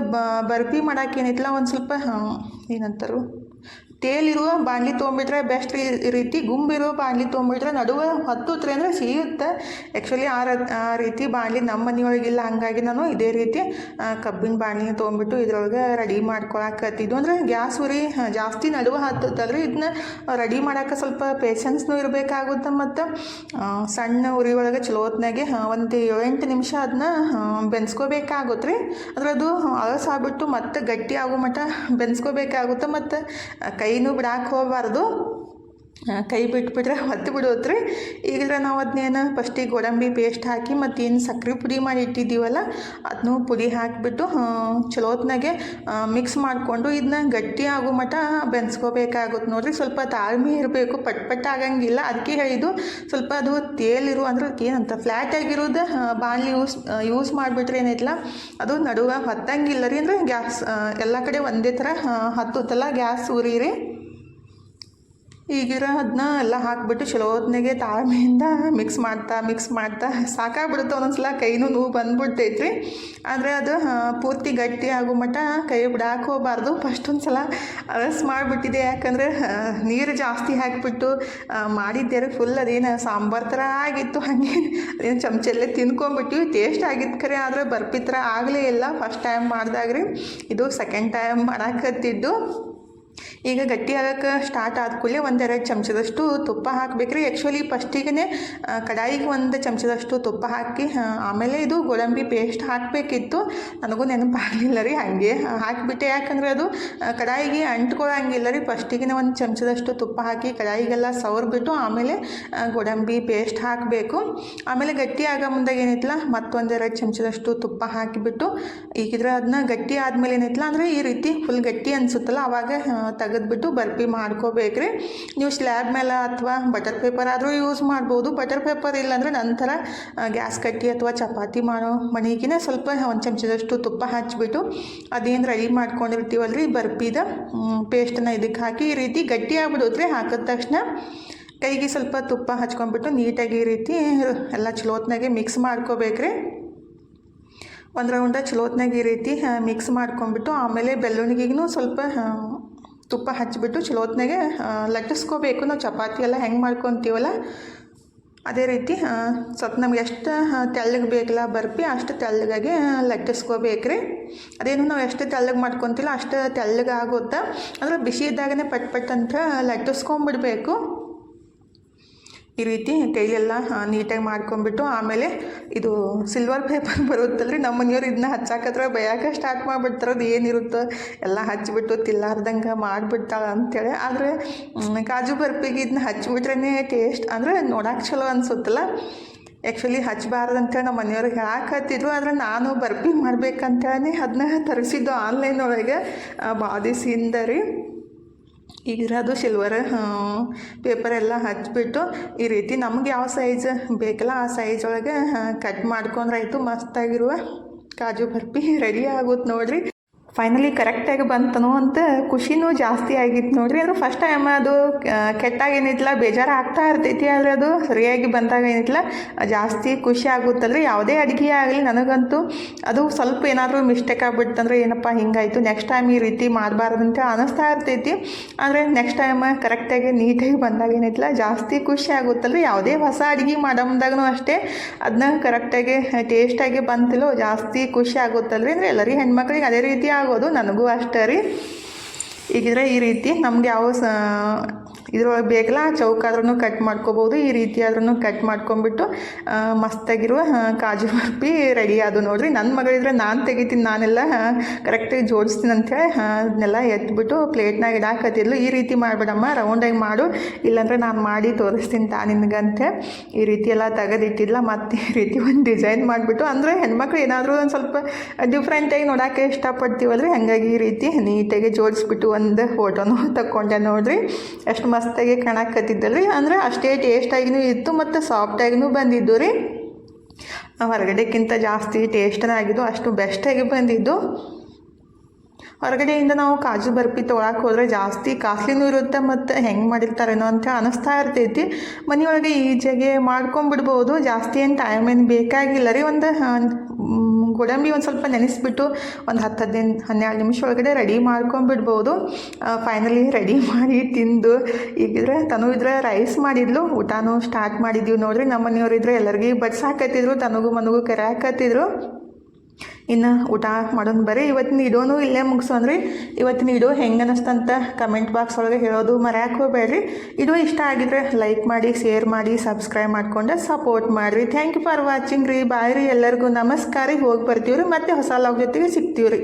Speaker 1: ಬರ್ಫಿ ಮಾಡೋಕ್ಕೇನಿತ್ತಲ್ಲ ಒಂದು ಸ್ವಲ್ಪ ಏನಂತಾರು? ತೇಲಿರುವ ಬಾಣಲಿ ತೊಗೊಂಬಿಟ್ರೆ ಬೆಸ್ಟ್ ರೀತಿ ಗುಂಬಿರೋ ಬಾಣಲಿ ತೊಗೊಂಬಿಟ್ರೆ ನಡುವೆ ಹತ್ತುತ್ತೆ ಅಂದರೆ ಸಿಗುತ್ತೆ. ಆ್ಯಕ್ಚುಲಿ ಆ ಆ ರೀತಿ ಬಾಣಲಿ ನಮ್ಮ ಮನೆಯೊಳಗಿಲ್ಲ ಹಾಗಾಗಿ ನಾನು ಇದೇ ರೀತಿ ಕಬ್ಬಿನ ಬಾಣಲಿ ತೊಗೊಂಬಿಟ್ಟು ಇದ್ರೊಳಗೆ ರೆಡಿ ಮಾಡ್ಕೊಳಕತ್ತಿದ್ದು. ಅಂದರೆ ಗ್ಯಾಸ್ ಉರಿ ಜಾಸ್ತಿ ನಡುವೆ ಹತ್ತುತ್ತಲ್ರಿ. ಇದನ್ನ ರೆಡಿ ಮಾಡೋಕೆ ಸ್ವಲ್ಪ ಪೇಷನ್ಸ್ನೂ ಇರಬೇಕಾಗುತ್ತೆ ಮತ್ತು ಸಣ್ಣ ಉರಿ ಒಳಗೆ ಚಲೋ ಹೊತ್ನಾಗೆ ಒಂದು ಏಳೆಂಟು ನಿಮಿಷ ಅದನ್ನ ಬೆನ್ಸ್ಕೋಬೇಕಾಗುತ್ತೆ ರೀ ಅದರದು ಅಳಸಾಗ್ಬಿಟ್ಟು ಮತ್ತೆ ಗಟ್ಟಿ ಆಗೋ ಮಟ್ಟ ಬೆನ್ಸ್ಕೋಬೇಕಾಗುತ್ತೆ ಮತ್ತು ಕೈನೂ ಬಿಡಾಕೆ ಹೋಗಬಾರ್ದು. ಕೈ ಬಿಟ್ಬಿಟ್ರೆ ಹೊತ್ತು ಬಿಡೋದ್ರೆ ಈಗಿದ್ರೆ ನಾವು ಅದನ್ನೇನು ಫಸ್ಟಿಗೆ ಗೋಡಂಬಿ ಪೇಸ್ಟ್ ಹಾಕಿ ಮತ್ತೇನು ಸಕ್ರೆ ಪುಡಿ ಮಾಡಿ ಇಟ್ಟಿದ್ದೀವಲ್ಲ ಅದನ್ನು ಪುಡಿ ಹಾಕಿಬಿಟ್ಟು ಚಲೋತ್ನಾಗೆ ಮಿಕ್ಸ್ ಮಾಡಿಕೊಂಡು ಇದನ್ನ ಗಟ್ಟಿ ಆಗೋ ಮಟ್ಟ ಬೆನ್ಸ್ಕೋಬೇಕಾಗುತ್ತೆ ನೋಡ್ರಿ. ಸ್ವಲ್ಪ ತಾಳ್ಮೆ ಇರಬೇಕು, ಪಟ್ ಪಟ್ ಆಗಂಗಿಲ್ಲ. ಅದಕ್ಕೆ ಹೇಳಿದ್ದು ಸ್ವಲ್ಪ ಅದು ತೇಲಿರು ಅಂದ್ರೆ ಏನಂತ ಫ್ಲ್ಯಾಟ್ ಆಗಿರೋದು ಬಾಣಲಿ ಯೂಸ್ ಯೂಸ್ ಮಾಡಿಬಿಟ್ರೆ ಏನೈತಲ್ಲ ಅದು ನಡುವೆ ಹೊತ್ತಂಗಿಲ್ಲ ರೀ. ಅಂದರೆ ಗ್ಯಾಸ್ ಎಲ್ಲ ಕಡೆ ಒಂದೇ ಥರ ಹತ್ತುತ್ತಲ್ಲ, ಗ್ಯಾಸ್ ಉರಿರಿ. ಈಗಿರ ಅದನ್ನ ಎಲ್ಲ ಹಾಕ್ಬಿಟ್ಟು ಚಲೋ ಹೊತ್ನಾಗೆ ತಾಳ್ಮೆಯಿಂದ ಮಿಕ್ಸ್ ಮಾಡ್ತಾ ಮಿಕ್ಸ್ ಮಾಡ್ತಾ ಸಾಕಾಗ್ಬಿಡುತ್ತೆ ಒಂದೊಂದ್ಸಲ. ಕೈನೂ ನೋವು ಬಂದ್ಬಿಡ್ತೈತ್ರಿ. ಆದರೆ ಅದು ಪೂರ್ತಿ ಗಟ್ಟಿ ಆಗೋ ಮಟ್ಟ ಕೈ ಬಿಡಾಕೆ ಹೋಗಬಾರ್ದು. ಫಸ್ಟ್ ಒಂದು ಸಲ ಅರಸ್ ಮಾಡಿಬಿಟ್ಟಿದೆ. ಯಾಕಂದರೆ ನೀರು ಜಾಸ್ತಿ ಹಾಕಿಬಿಟ್ಟು ಮಾಡಿದ್ದೆ ಫುಲ್ ಅದೇನು ಸಾಂಬಾರು ಥರ ಆಗಿತ್ತು. ಹಾಗೆ ಅದೇನು ಚಮಚಲ್ಲೇ ತಿನ್ಕೊಂಬಿಟ್ಟು ಟೇಸ್ಟ್ ಆಗಿತ್ತು ಖರೆ, ಆದರೆ ಬರ್ಪಿ ಆಗಲೇ ಇಲ್ಲ. ಫಸ್ಟ್ ಟೈಮ್ ಮಾಡಿದಾಗ್ರಿ. ಇದು ಸೆಕೆಂಡ್ ಟೈಮ್ ಮಾಡಾಕತ್ತಿದ್ದು. ಈಗ ಗಟ್ಟಿ ಆಗಕ್ಕೆ ಸ್ಟಾರ್ಟ್ ಆದ ಕೂಡಲೇ ಒಂದೆರಡು ಚಮಚದಷ್ಟು ತುಪ್ಪ ಹಾಕಬೇಕ್ರಿ. ಆ್ಯಕ್ಚುಲಿ ಫಸ್ಟಿಗೆ ಕಡಾಯಿಗೆ ಒಂದು ಚಮಚದಷ್ಟು ತುಪ್ಪ ಹಾಕಿ ಆಮೇಲೆ ಇದು ಗೋಡಂಬಿ ಪೇಸ್ಟ್ ಹಾಕಬೇಕಿತ್ತು. ನನಗೂ ನೆನಪಾಗಲಿಲ್ಲ ರೀ ಹಾಗೆ. ಹಾಕಿಬಿಟ್ಟೆ ಯಾಕಂದರೆ ಅದು ಕಡಾಯಿಗೆ ಅಂಟ್ಕೊಳ್ಳೋಂಗಿಲ್ಲ ರೀ. ಫಸ್ಟಿಗೆ ಒಂದು ಚಮಚದಷ್ಟು ತುಪ್ಪ ಹಾಕಿ ಕಡಾಯಿಗೆಲ್ಲ ಸವರ್ಬಿಟ್ಟು, ಆಮೇಲೆ ಗೋಡಂಬಿ ಪೇಸ್ಟ್ ಹಾಕಬೇಕು. ಆಮೇಲೆ ಗಟ್ಟಿ ಆಗೋ ಮುಂದಾಗ ಏನೈತಲ್ಲ ಮತ್ತೊಂದೆರಡು ಚಮಚದಷ್ಟು ತುಪ್ಪ ಹಾಕಿಬಿಟ್ಟು, ಈಗಿದ್ರೆ ಅದನ್ನ ಗಟ್ಟಿ ಆದಮೇಲೆ ಏನೈತಲ್ಲ ಅಂದರೆ ಈ ರೀತಿ ಫುಲ್ ಗಟ್ಟಿ ಅನಿಸುತ್ತಲ್ಲ ಆವಾಗ ತೆಗೆದ್ಬಿಟ್ಟು ಬರ್ಪಿ ಮಾಡ್ಕೋಬೇಕ್ರಿ. ನೀವು ಸ್ಲ್ಯಾಬ್ ಮೇಲೆ ಅಥವಾ ಬಟರ್ ಪೇಪರ್ ಆದರೂ ಯೂಸ್ ಮಾಡ್ಬೋದು. ಬಟರ್ ಪೇಪರ್ ಇಲ್ಲಾಂದರೆ ನಂತರ ಗ್ಯಾಸ್ ಕಟ್ಟಿ ಅಥವಾ ಚಪಾತಿ ಮಾಡೋ ಮಣಿಗಿನ ಸ್ವಲ್ಪ ಒಂದು ಚಮಚದಷ್ಟು ತುಪ್ಪ ಹಚ್ಚಿಬಿಟ್ಟು ಅದೇನು ರೆಡಿ ಮಾಡ್ಕೊಂಡಿರ್ತೀವಲ್ರಿ? ಬರ್ಪಿದ ಪೇಸ್ಟನ್ನ ಇದಕ್ಕೆ ಹಾಕಿ ಈ ರೀತಿ ಗಟ್ಟಿ ಆಗ್ಬಿಡುತ್ತೆ ಹಾಕಿದ ತಕ್ಷಣ ಕೈಗೆ ಸ್ವಲ್ಪ ತುಪ್ಪ ಹಚ್ಕೊಂಡ್ಬಿಟ್ಟು ನೀಟಾಗಿ ಈ ರೀತಿ ಎಲ್ಲ ಚಲೋತ್ನಾಗೆ ಮಿಕ್ಸ್ ಮಾಡ್ಕೋಬೇಕ್ರಿ. ಒಂದು ರೌಂಡ ಚಲೋತ್ನಾಗ ಈ ರೀತಿ ಮಿಕ್ಸ್ ಮಾಡ್ಕೊಂಡ್ಬಿಟ್ಟು ಆಮೇಲೆ ಬೆಳ್ಳುಣಿಗೆಗೂ ಸ್ವಲ್ಪ ತುಪ್ಪ ಹಚ್ಚಿಬಿಟ್ಟು ಚಲೋತ್ನಾಗೆ ಲಟ್ಟಿಸ್ಕೋಬೇಕು. ನಾವು ಚಪಾತಿ ಎಲ್ಲ ಹೆಂಗೆ ಮಾಡ್ಕೊತೀವಲ್ಲ? ಅದೇ ರೀತಿ ಸ್ವಲ್ಪ ನಮ್ಗೆ ಎಷ್ಟು ತೆಳ್ಳಗೆ ಬೇಕಲ್ಲ ಬರ್ಪಿ, ಅಷ್ಟು ತೆಳ್ಳಗಾಗಿ ಲಟ್ಟಿಸ್ಕೋಬೇಕ್ರಿ. ಅದೇನು ನಾವು ಎಷ್ಟು ತೆಳ್ಳಗೆ ಮಾಡ್ಕೊತಿಲ್ಲ ಅಷ್ಟು ತೆಳ್ಳಗೆ ಆಗುತ್ತೆ ಅಂದ್ರೆ ಬಿಸಿ ಇದ್ದಾಗನೇ ಪಟ್ ಪಟ್ ಅಂತ ಲಟ್ಟಿಸ್ಕೊಂಬಿಡ್ಬೇಕು. ಈ ರೀತಿ ಕೈಲೆಲ್ಲ ನೀಟಾಗಿ ಮಾಡ್ಕೊಂಡ್ಬಿಟ್ಟು ಆಮೇಲೆ ಇದು ಸಿಲ್ವರ್ ಪೇಪರ್ ಬರುತ್ತಲ್ರಿ, ನಮ್ಮ ಮನೆಯವ್ರು ಇದನ್ನ ಹಚ್ಚಾಕತ್ರ ಬಯಾಕ ಸ್ಟಾರ್ಟ್ ಮಾಡಿಬಿಡ್ತಾರೆ. ಅದು ಏನಿರುತ್ತೋ ಎಲ್ಲ ಹಚ್ಚಿಬಿಟ್ಟು ತಿಲ್ಲಾರ್ದಂಗೆ ಮಾಡಿಬಿಡ್ತಾಳೆ ಅಂತೇಳಿ. ಆದರೆ ಕಾಜು ಬರ್ಪಿಗೆ ಇದನ್ನ ಹಚ್ಚಿಬಿಟ್ರೇ ಟೇಸ್ಟ್ ಅಂದರೆ ನೋಡಕ್ಕೆ ಚಲೋ ಅನ್ಸುತ್ತಲ್ಲ. ಆ್ಯಕ್ಚುಲಿ ಹಚ್ಚಬಾರ್ದು ಅಂತೇಳಿ ನಮ್ಮ ಮನೆಯವ್ರಿಗೆ ಹತ್ತಿದ್ರು, ಆದರೆ ನಾನು ಬರ್ಪಿ ಮಾಡ್ಬೇಕಂತೇಳಿ ಅದನ್ನ ತರಿಸಿದ್ದು ಆನ್ಲೈನ್ ಒಳಗೆ ಬಾದಿಸಿಂದ ರೀ. ಅದು ಸಿಲ್ವರ್ ಪೇಪರ್ ಎಲ್ಲ ಹಚ್ಚಿಬಿಟ್ಟು ಈ ರೀತಿ ನಮ್ಗೆ ಯಾವ ಸೈಜ್ ಬೇಕಲ್ಲ ಆ ಸೈಜ್ ಒಳಗೆ ಕಟ್ ಮಾಡ್ಕೊಂಡ್ರೆ ಆಯಿತು, ಮಸ್ತಾಗಿರುವ ಕಾಜು ಬರ್ಫಿ ರೆಡಿ ಆಗುತ್ತೆ ನೋಡ್ರಿ. ಫೈನಲಿ ಕರೆಕ್ಟಾಗಿ ಬಂತನೋ ಅಂತ ಖುಷಿನೂ ಜಾಸ್ತಿ ಆಗಿತ್ತು ನೋಡ್ರಿ. ಅಂದ್ರೆ ಫಸ್ಟ್ ಟೈಮ್ ಅದು ಕೆಟ್ಟಾಗೇನಿತ್ತಲ್ಲ ಕೆಟ್ಟಾಗ ಏನಿತ್ತಲ್ಲ ಬೇಜಾರು ಆಗ್ತಾ ಇರ್ತೈತಿ ಆದರೆ ಅದು ಸರಿಯಾಗಿ ಬಂದಾಗ ಏನಿತ್ತಲ್ಲ ಜಾಸ್ತಿ ಖುಷಿ ಆಗುತ್ತಲ್ರಿ. ಯಾವುದೇ ಅಡುಗೆ ಆಗಲಿ ನನಗಂತೂ ಅದು ಸ್ವಲ್ಪ ಏನಾದರೂ ಮಿಸ್ಟೇಕ್ ಆಗ್ಬಿಡ್ತಂದ್ರೆ ಏನಪ್ಪ ಹಿಂಗಾಯಿತು ನೆಕ್ಸ್ಟ್ ಟೈಮ್ ಈ ರೀತಿ ಮಾಡಬಾರ್ದು ಅಂತ ಅನ್ನಿಸ್ತಾ ಇರ್ತೈತಿ. ಆದರೆ ನೆಕ್ಸ್ಟ್ ಟೈಮ್ ಕರೆಕ್ಟಾಗಿ ನೀಟಾಗಿ ಬಂದಾಗ ಏನೈತಿಲ್ಲ ಜಾಸ್ತಿ ಖುಷಿ ಆಗುತ್ತಲ್ರಿ. ಯಾವುದೇ ಹೊಸ ಅಡುಗೆ ಮಾಡೋ ಅಷ್ಟೇ ಅದನ್ನ ಕರೆಕ್ಟಾಗಿ ಟೇಸ್ಟಾಗಿ ಬಂತಿಲ್ಲೋ, ಜಾಸ್ತಿ ಖುಷಿ ಆಗುತ್ತಲ್ರಿ. ಅಂದರೆ ಎಲ್ಲರಿಗೂ ಹೆಣ್ಮಕ್ಳಿಗೆ ಅದೇ ರೀತಿ ಆಗೋದು ನನಗೂ ಅಷ್ಟೇ ರೀ. ಈಗಿದ್ರೆ ಈ ರೀತಿ ನಮ್ಗೆ ಯಾವ ಸ ಇದ್ರೊಳಗೆ ಬೇಕಲ್ಲ ಚೌಕಾದ್ರೂ ಕಟ್ ಮಾಡ್ಕೋಬೋದು. ಈ ರೀತಿ ಆದ್ರೂ ಕಟ್ ಮಾಡ್ಕೊಂಬಿಟ್ಟು ಮಸ್ತಾಗಿರುವ ಕಾಜು ಬರ್ಪಿ ರೆಡಿ ಅದು ನೋಡಿರಿ. ನನ್ನ ಮಗಳಿದ್ರೆ ನಾನು ತೆಗಿತೀನಿ, ನಾನೆಲ್ಲ ಕರೆಕ್ಟಾಗಿ ಜೋಡಿಸ್ತೀನಿ ಅಂತೇಳಿ ಅದನ್ನೆಲ್ಲ ಎತ್ಬಿಟ್ಟು ಪ್ಲೇಟ್ನಾಗ ಇಡಾಕತ್ತಿದ್ಲು. ಈ ರೀತಿ ಮಾಡಿಬಿಡಮ್ಮ ರೌಂಡಾಗಿ ಮಾಡು. ಇಲ್ಲಾಂದ್ರೆ ನಾನು ಮಾಡಿ ತೋರಿಸ್ತೀನಿ ತಾ ನಿನಗಂತೆ. ಈ ರೀತಿ ಎಲ್ಲ ತೆಗೆದಿಟ್ಟಿದ್ಲ. ಮತ್ತು ಈ ರೀತಿ ಒಂದು ಡಿಸೈನ್ ಮಾಡಿಬಿಟ್ಟು, ಅಂದರೆ ಹೆಣ್ಮಕ್ಳು ಏನಾದರೂ ಒಂದು ಸ್ವಲ್ಪ ಡಿಫ್ರೆಂಟಾಗಿ ನೋಡೋಕೆ ಇಷ್ಟಪಡ್ತೀವಲ್ರಿ. ಹಾಗಾಗಿ ಈ ರೀತಿ ನೀಟಾಗಿ ಜೋಡಿಸ್ಬಿಟ್ಟು ಒಂದು ಫೋಟೋನು ತಕ್ಕೊಂಡೆ ನೋಡ್ರಿ. ಎಷ್ಟು ಮಸ್ತಾಗಿ ಕಾಣಕತ್ತಿದ್ದಲ್ರಿ. ಅಂದರೆ ಅಷ್ಟೇ ಟೇಸ್ಟಾಗಿನೂ ಇತ್ತು ಮತ್ತು ಸಾಫ್ಟಾಗಿನೂ ಬಂದಿದ್ದು ರೀ. ಹೊರಗಡೆಕ್ಕಿಂತ ಜಾಸ್ತಿ ಟೇಸ್ಟನೇ ಆಗಿದ್ದು ಅಷ್ಟು ಬೆಸ್ಟಾಗಿ ಬಂದಿದ್ದು. ಹೊರಗಡೆಯಿಂದ ನಾವು ಕಾಜು ಬರ್ಫಿ ತೊಗೊಳಕ್ಕೆ ಹೋದರೆ ಜಾಸ್ತಿ ಕಾಸ್ಲಿನೂ ಇರುತ್ತೆ ಮತ್ತು ಹೆಂಗೆ ಮಾಡಿರ್ತಾರೇನೋ ಅಂತ ಅನಿಸ್ತಾ ಇರ್ತೈತಿ. ಮನೆಯೊಳಗೆ ಈಜಿಯಾಗೆ ಮಾಡ್ಕೊಂಬಿಡ್ಬೋದು. ಜಾಸ್ತಿ ಏನು ಟೈಮ್ ಏನು ಬೇಕಾಗಿಲ್ಲ ರೀ. ಒಂದು ಗೋಡಂಬಿ ಒಂದು ಸ್ವಲ್ಪ ನೆನೆಸಿಬಿಟ್ಟು ಒಂದು ಹತ್ತು ಹದಿನೈದು, ಹನ್ನೆರಡು ನಿಮಿಷ ಒಳಗಡೆ ರೆಡಿ ಮಾಡ್ಕೊಂಬಿಡ್ಬೋದು. ಫೈನಲಿ ರೆಡಿ ಮಾಡಿ ತಿಂದು, ಈಗಿದ್ರೆ ತನು ಇದ್ರೆ ರೈಸ್ ಮಾಡಿದ್ಲು, ಊಟನೂ ಸ್ಟಾರ್ಟ್ ಮಾಡಿದ್ದೀವಿ ನೋಡ್ರಿ. ನಮ್ಮ ಮನೆಯವ್ರಿದ್ರೆ ಎಲ್ಲರಿಗೂ ಬಡ್ಸಾಕತ್ತಿದ್ರು ತನಗೂ ಮನಗೂ ಕರೆಯಾಕತ್ತಿದ್ರು ಇನ್ನು ಊಟ ಮಾಡೋಣ. ಬರೀ ಇವತ್ತಿನ ಇಡೋನು ಇಲ್ಲೇ ಮುಗಿಸೋನ್ರಿ ಇವತ್ತಿನ ಇಡೋ ಹೆಂಗೆ ಅನ್ನಿಸ್ತಂತ ಕಮೆಂಟ್ ಬಾಕ್ಸ್ ಒಳಗೆ ಹೇಳೋದು ಮರ್ಯಾಕೆ ಹೋಗ್ಬೇಡ್ರಿ. ಇಡೋ ಇಷ್ಟ ಆಗಿದ್ರೆ ಲೈಕ್ ಮಾಡಿ ಶೇರ್ ಮಾಡಿ ಸಬ್ಸ್ಕ್ರೈಬ್ ಮಾಡ್ಕೊಂಡು ಸಪೋರ್ಟ್ ಮಾಡಿರಿ. ಥ್ಯಾಂಕ್ ಯು ಫಾರ್ ವಾಚಿಂಗ್ ರೀ. ಬಾಯ್ ರೀ ಎಲ್ಲರಿಗೂ. ನಮಸ್ಕಾರ ಹೋಗಿ ಬರ್ತೀವಿ ರೀ ಮತ್ತೆ ಹೊಸ ಲಾಗ್ ಜೊತೆಗೆ ಸಿಗ್ತೀವಿ ರೀ